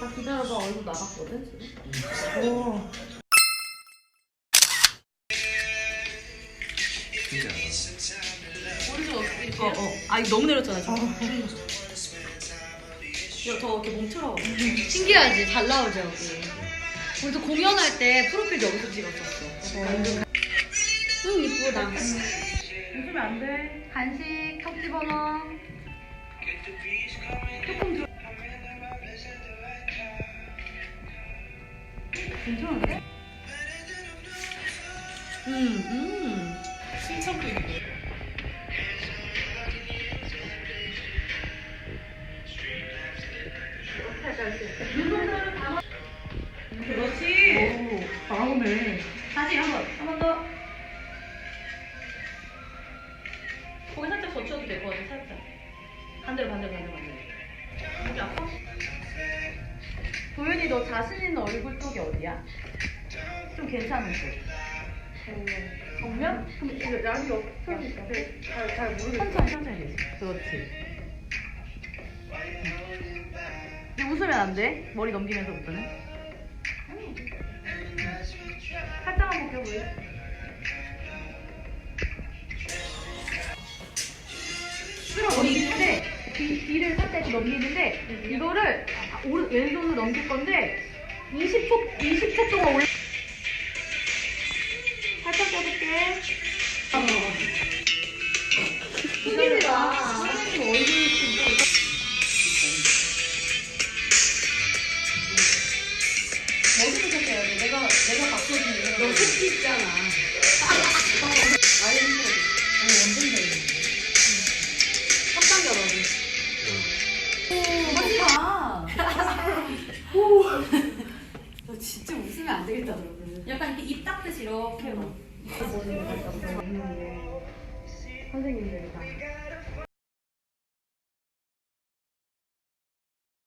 다 기다려봐 얼굴 나갔거든 지금. 오. 오른쪽 어떻게 어, 어. 아, 너무 내렸잖아, 지금. 야, 더 이렇게 몸틀어. 신기하지 잘 나오죠 여기. 우리도 공연할 때 프로필 여기서 찍었었어. 응 이쁘다. 웃으면 안 돼. 간식 턱 집어넣어. 조금 더. 괜찮은데? 음, 음. 신청도 있고. 그렇지. 오, 나오네. 다시 한 번, 한 번 더. 거기 살짝 젖혀도 될 것 같아, 살짝. 반대로, 반대로, 반대로, 반대로. 도윤이 너 자신 있는 얼굴 쪽이 어디야? 좀 괜찮은 쪽. 정면? 그럼 이거 양이 없으니까. 잘, 잘 모르겠어. 천천히, 천천히. 그렇지. 근데 웃으면 안 돼. 머리 넘기면서 웃으면. 살짝만 벗겨볼래? 끌어 넘기 귀, 귀를 살짝 넘기는데 이거를 아, 오른 왼손으로 넘길 건데 20초 20초 동안 올려 살짝 껴볼게 힘들다. 사장님 얼굴 진짜 머리를 섞여야 돼 내가 내가 바꿔주는 너 새끼 있잖아. 진짜 웃으면 안 되겠다 그러면. 약간 이렇게 입 닦듯이 이렇게 막 선생님들이다.